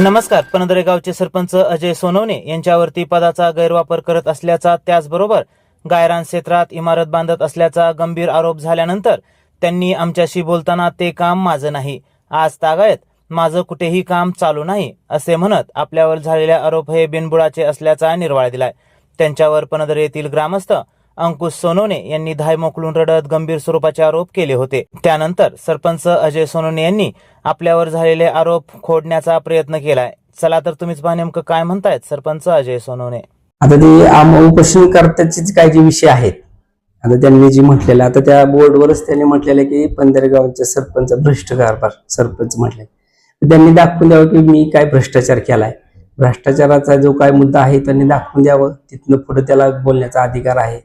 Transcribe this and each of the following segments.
नमस्कार. पनदरे गावचे सरपंच अजय सोनवणे यांच्यावरती पदाचा गैरवापर करत असल्याचा त्याचबरोबर गायरान क्षेत्रात इमारत बांधत असल्याचा गंभीर आरोप झाल्यानंतर त्यांनी आमच्याशी बोलताना ते काम माझं नाही. आज तागायत माझं कुठेही काम चालू नाही असे म्हणत आपल्यावर झालेले आरोप हे बिनबुडाचे असल्याचा निर्वाळा दिलाय. त्यांच्यावर पनदरे येथील ग्रामस्थ अंकुश सोनोने यांनी धाय मोकलून रडत गंभीर स्वरूपाचे आरोप केले होते. त्यानंतर सरपंच अजय सोनोने यांनी आपल्यावर झालेले आरोप खोडण्याचा प्रयत्न केलाय चला तर तुम्हीच पहा नेमकं काय म्हणतायत सरपंच अजय सोनोने? आता ते आम उपोषणकर्त्याचे काही जे विषय आहेत. आता त्यांनी जे म्हटलेलं आता त्या बोर्डवरच त्यांनी म्हटलेलं की पंधरगावचे सरपंच भ्रष्ट कारभार सरपंच म्हटले. त्यांनी दाखवून द्यावं की मी काय भ्रष्टाचार केलाय. भ्रष्टाचाराचा जो काय मुद्दा आहे त्यांनी दाखवून द्यावं. तिथनं पुढे त्याला बोलण्याचा अधिकार आहे.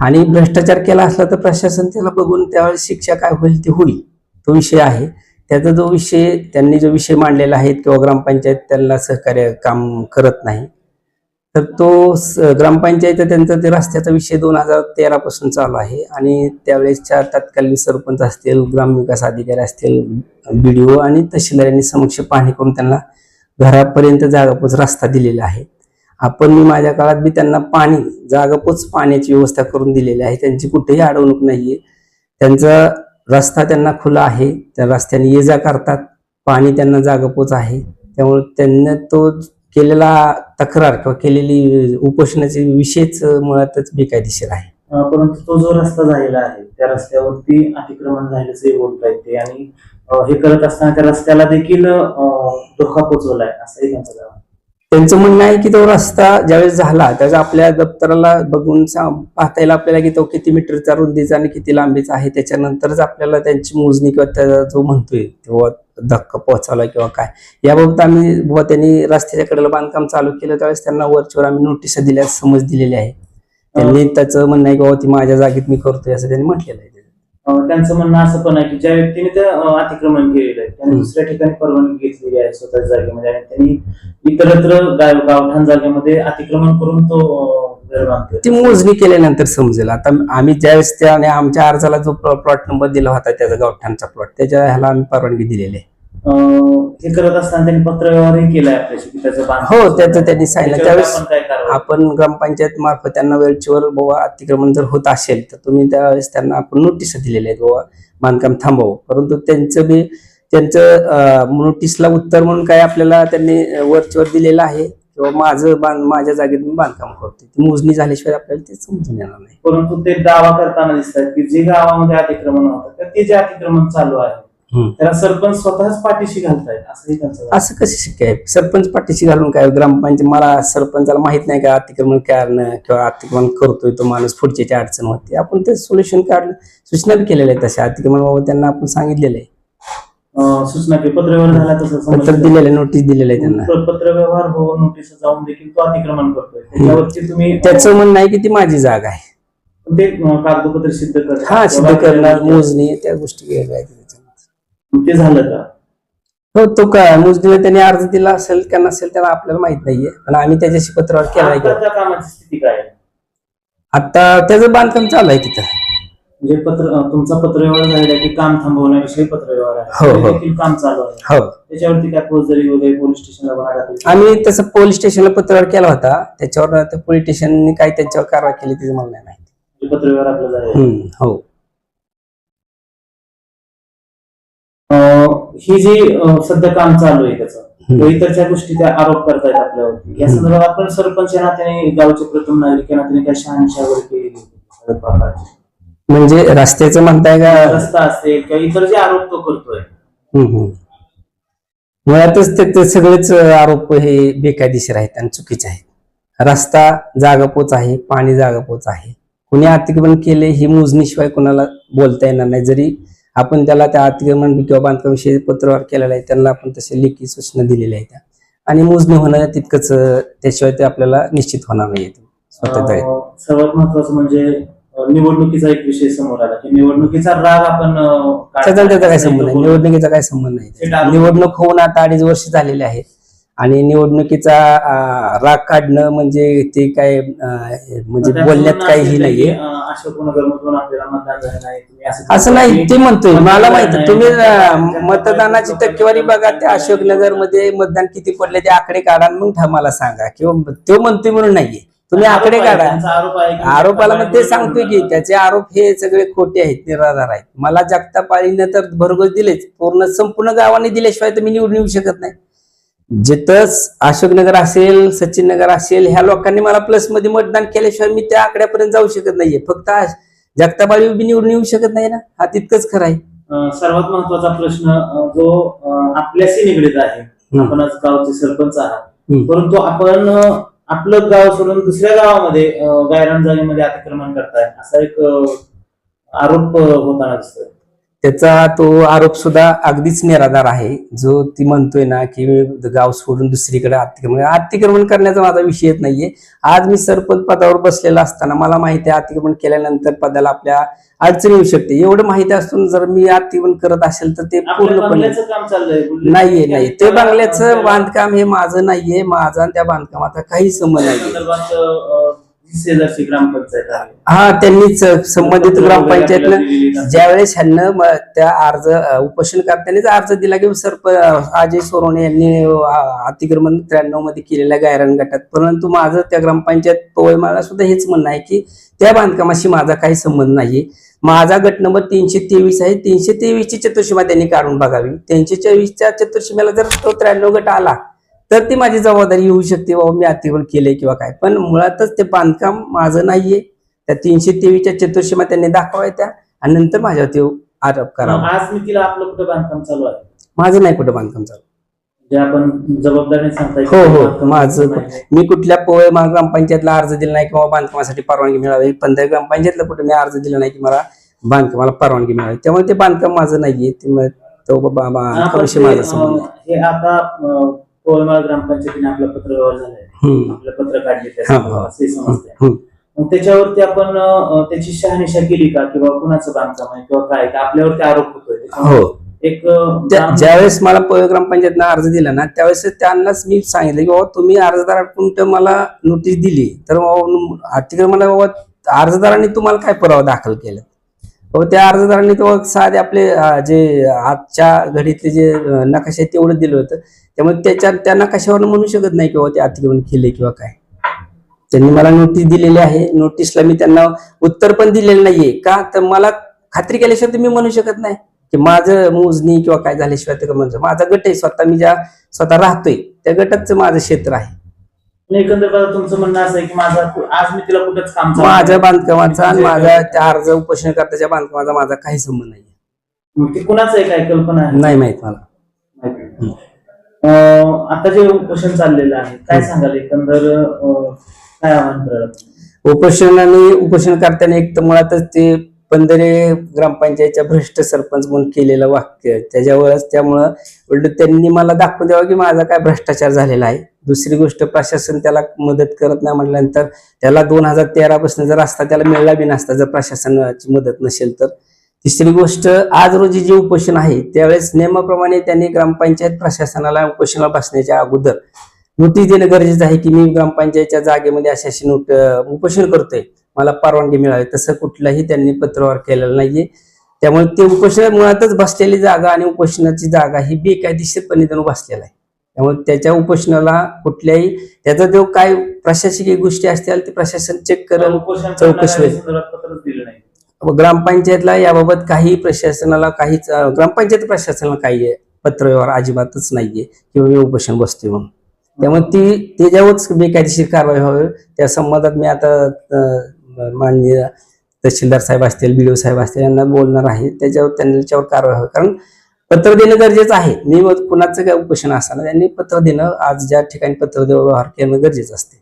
आणि भ्रष्टाचार केला असला तर प्रशासन त्याला बघून त्यावेळेस शिक्षा काय होईल ते होईल. तो विषय आहे. त्याचा जो विषय त्यांनी जो विषय मांडलेला आहे किंवा ग्रामपंचायत त्यांना सहकार्य काम करत नाही. तर तो स- ग्रामपंचायत त्यांचा ते रस्त्याचा विषय दोन हजार तेरापासून चालू आहे. आणि त्यावेळेसच्या तत्कालीन सरपंच असतील ग्रामविकास अधिकारी असतील बी आणि तहसीलदारांनी समक्ष पाहणी करून त्यांना घरापर्यंत जागापोच रस्ता दिलेला आहे. आपण मी माझ्या काळात बी त्यांना पाणी जागापोच पाण्याची व्यवस्था करून दिलेली आहे. त्यांची कुठेही अडवणूक नाहीये. त्यांचा रस्ता त्यांना खुला आहे. त्या रस्त्याने ये जा करतात. पाणी त्यांना जागापोच आहे. त्यामुळे त्यांना तो केलेला तक्रार किंवा केलेली उपोषणाचे विषयच मुळातच बेकायदेशीर आहे. परंतु तो जो रस्ता झालेला आहे त्या रस्त्यावरती अतिक्रमण झाल्याचंही बोलता ते आणि हे करत असताना त्या रस्त्याला देखील धोका पोचवलाय असंही त्यांचं त्यांचं म्हणणं आहे की तो रस्ता ज्यावेळेस झाला त्याचा आपल्या दप्तराला बघून पाहता येईल आपल्याला की तो किती मीटरचा रुंदीचा आणि किती लांबीचा आहे. त्याच्यानंतरच आपल्याला त्यांची मोजणी किंवा त्याचा जो म्हणतोय किंवा धक्का पोहोचवला किंवा काय. याबाबत आम्ही बुवा त्यांनी रस्त्याच्या कडेला बांधकाम चालू केलं त्यावेळेस त्यांना वरच्यावर आम्ही नोटीस दिल्या समज दिलेली आहे. त्यांनी त्याचं म्हणणं आहे की बाबा ती माझ्या जागेत मी करतोय असं त्यांनी म्हटलेलं आहे. त्यांचं म्हणणं असं पण आहे की ज्या व्यक्तीने ते अतिक्रमण केलेलं आहे त्याने. दुसऱ्या ठिकाणी परवानगी घेतलेली आहे स्वतःच्या जागेमध्ये आणि त्यांनी इतरत्र गाव गावठाण जागेमध्ये अतिक्रमण करून तो ती मोजणी केल्यानंतर समजेल. आता आम्ही ज्यावेळेस त्याने आमच्या अर्जाला जो प्लॉट नंबर दिला होता त्याचा गावठाणचा प्लॉट त्याच्या ह्याला आम्ही परवानगी दिलेली आहे. हे करत असताना त्यांनी पत्रव्यवहारही केलाय आपल्याशी त्याचं हो त्याचं त्यांनी सांगितलं. त्यावेळेस आपण ग्रामपंचायत मार्फत त्यांना वेळचीवर बाबा अतिक्रमण जर होत असेल तर तुम्ही त्यावेळेस त्यांना आपण नोटीस दिलेल्या आहेत बाबा बांधकाम थांबव परंतु त्यांचं बी त्यांचं नोटीसला उत्तर म्हणून काय आपल्याला त्यांनी वरचीवर दिलेलं आहे किंवा माझं बांध माझ्या जागेत मी बांधकाम करतोय. ती मोजणी झाल्याशिवाय आपल्याला ते समजून येणार नाही. परंतु ते दावा करताना दिसतात की जे गावामध्ये अतिक्रमण होतं तर ते जे अतिक्रमण चालू आहे. त्याला सरपंच स्वतःच पाठीशी घालतायत असंही त्यांचं. असं कसं शक्य आहे? सरपंच पाठीशी घालून काय ग्रामपंचायत मला सरपंचाला माहीत नाही का अतिक्रमण काढणं किंवा अतिक्रमण करतोय तो माणूस पुढच्याची अडचण होते. आपण ते सोल्युशन काढलं. सूचना बी केलेल्या आहेत तशा. अतिक्रमण बाबा त्यांना आपण सांगितलेलं आहे. अं, सूचना की पत्रव्यवहार झाला तसं पत्र समजलं. दिलेलं नोटीस दिलेलं आहे त्यांना. प- पत्रव्यवहार हो नोटीस जाऊन देखील तो अतिक्रमण करतोय. त्याच्यावरती तुम्ही त्याचं म्हणणं आहे की ती माझी जागा आहे. ते अं, कागदपत्र सिद्ध करतात. हा सिद्ध करणार मोजणी त्या गोष्टी वेगळ्या आहेत. ते झालं का? हो तो काय मोजणीला त्यांनी अर्ज दिला असेल का नसेल त्याला आपल्याला माहीत नाहीये. पण आम्ही त्याच्याशी पत्रावर केलाय आता की त्या कामाची स्थिती काय? आहे आता त्याचं बांधकाम चालू आहे तिथं. म्हणजे पत्र तुमचा पत्रव्यवहार झालेला आहे की काम थांबवण्याविषयी पत्रव्यवहार आहे? हो, ते हो. देखील काम चालू आहे. हो. त्याच्यावरती काय फौजदारी वगैरे पोलीस स्टेशनला गुन्हा दाखल केला? आम्ही तसं पोलीस स्टेशनला पत्रावर केला होता. त्याच्यावर त्या पोलीस स्टेशनने काय त्याच्यावर कारवाई केली त्याचं मला नाही माहिती. म्हणजे पत्रव्यवहार आपला झालेला आहे. हम्म, हो. ही जी सध्या काम चालू आहे त्याचं इतरच्या गोष्टी त्या आरोप करतायत आपल्यावरती या. संदर्भात आपण सरपंच नात्याने गावचे प्रथम नागरिक या नात्याने काय शहानिशा वगैरे केलेली होती सगळ्या प्रकारची. म्हणजे रस्त्याचं म्हणताय का? रस्ता असेल किंवा इतर जे आरोप तो करतोय. मुळातच ते ते सगळेच आरोप हे बेकायदेशीर आहेत आणि चुकीचे आहेत. रस्ता जागापोच आहे पाणी जागापोच आहे. कुणी अतिक्रमण केले ही मोजणीशिवाय कोणाला बोलता येणार नाही. जरी आपण त्याला त्या अतिक्रमण किंवा बांधकामविषयी पत्रव्यवहार केलेला आहे त्यांना आपण तसे लेखी सूचना दिलेल्या आहेत. आणि मोजणी होणं तितकंच त्याशिवाय ते आपल्याला निश्चित होणार नाही सर्वात महत्वाचं म्हणजे निवडणुकीचा एक विषय समोर आला की निवडणुकीचा राग आपण त्याचा काय संबंध एक निवडणुकीचा काय संबंध नाही. निवडणूक होऊन आता अडीच वर्ष झालेली आहेत. आणि निवडणुकीचा राग काढणं म्हणजे ते काय म्हणजे बोलण्यात काहीही नाहीये. असं नाही. ते म्हणतोय. मला माहिती तुम्ही मतदानाची टक्केवारी बघा ते अशोकनगरमध्ये मतदान किती पडले ते आकडे काढा मग मला सांगा. किंवा तो म्हणतोय म्हणून नाहीये. तुम्ही आकडे काढा. आरोपाला मग ते सांगतोय की त्याचे आरोप हे सगळे खोटे आहेत निराधार आहेत. मला जगतापाळीनं तर भरघोस दिलेच. पूर्ण संपूर्ण गावाने दिल्याशिवाय तर मी निवडून येऊ शकत नाही. जिथंच अशोकनगर असेल सचिन नगर असेल ह्या लोकांनी मला प्लसमध्ये मतदान केल्याशिवाय मी त्या आकड्यापर्यंत जाऊ शकत नाहीये. फक्त आज जगतापाळी उभी निवडून येऊ शकत नाही ना? हा तितकंच खरं आहे. सर्वात महत्त्वाचा प्रश्न जो आपल्याशी निगडीत आहे. आपण आज गावचे सरपंच आहात. परंतु आपण आपलं गाव सोडून दुसऱ्या गावामध्ये गायरान जागेमध्ये अतिक्रमण करताय असा एक आरोप होताना दिसतोय. त्याचा तो आरोप सुद्धा अगदीच निराधार आहे. जो ती म्हणतोय ना की मी गाव सोडून दुसरीकडे अतिक्रमण अतिक्रमण करण्याचा माझा विषय येत नाहीये. आज मी सरपंच पदावर बसलेला असताना मला माहिती आहे अतिक्रमण केल्यानंतर पदाला आपल्या अडचणी येऊ शकते. एवढं माहिती असून जर मी अतिक्रमण करत असेल तर ते पूर्णपणे नाहीये नाही ते बंगल्याचं बांधकाम हे माझं नाहीये. माझा त्या बांधकामाचा काही संबंध त्या शेजारची ग्रामपंचायत आहे. हा त्यांनीच संबंधित ग्रामपंचायतनं. ज्यावेळेस ह्यांना त्या अर्ज अ, उपोषणकर्त्यांनीच अर्ज दिला की सरप अजय सोरोने यांनी अतिक्रमण त्र्याण्णवमध्ये केलेल्या गायरान गटात. परंतु माझं त्या ग्रामपंचायत पोवळमाला सुद्धा हेच म्हणणं आहे की त्या बांधकामाशी माझा काही संबंध नाहीये. माझा गट नंबर तीनशे तेवीस आहे. तीनशे तेवीस ची चतुर्शीमा त्यांनी काढून बघावी. तीनशे चोवीसच्या चतुर्शीमेला जर तो त्र्याण्णव गट आला तर ती माझी जबाबदारी येऊ शकते बाबा मी अतिक्रमण केले किंवा काय. पण मुळातच ते बांधकाम माझं नाहीये. त्या तीनशे तेवीसच्या चतुर्शीमा त्यांनी दाखवाय त्या आणि नंतर माझ्यावर ते आरोप करावा. आज मी तिला आपलं कुठं बांधकाम चालू आहे? माझं नाही कुठं बांधकाम चालू. जे आपण जबाबदारीने सांगताय हो हो. माझं. मी कुठल्या पोळे ग्रामपंचायतला अर्ज दिला नाही किंवा बांधकामासाठी परवानगी मिळावी. पंधरा ग्रामपंचायतला कुठे मी अर्ज दिला नाही की मला बांधकामाला परवानगी मिळावी. त्यामुळे ते बांधकाम माझं नाहीये. ते म- तो बा- बा- आपण तो विषय ते, माझा संबंध हे आता अं, कोळमाळ ग्रामपंचायतीने आपला पत्र व्यवहार झालाय. आपलं पत्र काढले. असे समजतंय. हम्म. मग त्याच्यावरती आपण त्याची शहानिशा केली का? किंवा कुणाचं बांधकाम आहे? किंवा काय? का आपल्यावरती आरोप होतोय? हो. एक ज्यावेळेस मला पोय ग्रामपंचायतनं अर्ज दिला ना त्यावेळेस त्यांनाच मी सांगितलं की बाबा तुम्ही अर्जदाराकडून मला नोटीस दिली. तर अतिक्रमणा बाबा अर्जदारांनी तुम्हाला काय पुरावा दाखल केला? हो त्या अर्जदारांनी तो साधे आपले जे आजच्या घडीतले जे नकाशे तेवढं दिलं होतं. त्यामुळे त्याच्या त्या नकाशावर म्हणू शकत नाही किंवा ते अतिक्रमण केले किंवा काय. त्यांनी मला नोटीस दिलेली आहे. नोटीसला मी त्यांना उत्तर पण दिलेलं नाहीये. का? तर मला खात्री केल्याशिवाय तर मी म्हणू शकत नाही. की माझं मोजणी किंवा काय झाल्याशिवाय ते म्हणजे माझा गट आहे स्वतः मी ज्या स्वतः राहतोय त्या गटाचं माझं क्षेत्र आहे. एकंदर बघा, तुमचं म्हणणं असं आहे की माझा आज मी तिला कुठंच काम चालू माझ्या. बांधकामाचा आणि म्हणजे माझा त्या अर्ज उपोषणकर्त्याच्या बांधकामाचा माझा काही संबंध नाही मग ते कुणाचं आहे काय कल्पना आहे? नाही माहीत मला. अं, आता जे उपोषण चाललेलं आहे काय सांगाल एकंदर अं, काय आव्हान उपोषण आणि उपोषणकर्त्याने एक तर मुळातच ते पंधरे ग्रामपंचायतच्या भ्रष्ट सरपंच म्हणून केलेलं वाक्य त्याच्यावरच त्यामुळं उलट त्यांनी मला दाखवून द्यावं की माझा काय भ्रष्टाचार झालेला आहे. दुसरी गोष्ट प्रशासन त्याला मदत करत नाही म्हटल्यानंतर त्याला दोन हजार तेरापासून जर असता त्याला मिळला बी नसता जर प्रशासनाची मदत नसेल तर. तिसरी गोष्ट आज रोजी जे उपोषण आहे त्यावेळेस नियमाप्रमाणे त्यांनी ग्रामपंचायत प्रशासनाला उपोषणाला बसण्याच्या अगोदर नोटीस देणं गरजेचं आहे की मी ग्रामपंचायतच्या जागेमध्ये अशा अशी नोट उपोषण करतोय. मला परवानगी मिळावी तसं कुठलाही त्यांनी पत्रव्यवहार केलेला नाहीये. त्यामुळे ते उपोषण मुळातच बसलेली जागा आणि उपोषणाची जागा ही बेकायदेशीरपणे त्यांनी बसलेला आहे. त्यामुळे त्याच्या उपोषणाला कुठल्याही त्याचा जो काय प्रशासकीय गोष्टी असतील ते प्रशासन चेक करेल चौकशी ग्रामपंचायतला याबाबत काही प्रशासनाला काहीच ग्रामपंचायत प्रशासनाला काही पत्रव्यवहार अजिबातच नाहीये किंवा मी उपोषण बसतोय म्हणून. त्यामुळे ती त्याच्यावरच बेकायदेशीर कारवाई व्हावी. त्या संबंधात मी आता माननीय तहसीलदार साहेब असतील बी साहेब असतील यांना बोलणार आहे. त्याच्यावर त्यांच्यावर कारवाई व्हावी. कारण पत्र देणं गरजेचं आहे. मी कुणाचं काय उपोषण असताना त्यांनी पत्र देणं आज ज्या ठिकाणी पत्र व्यवहार करणं गरजेचं असते.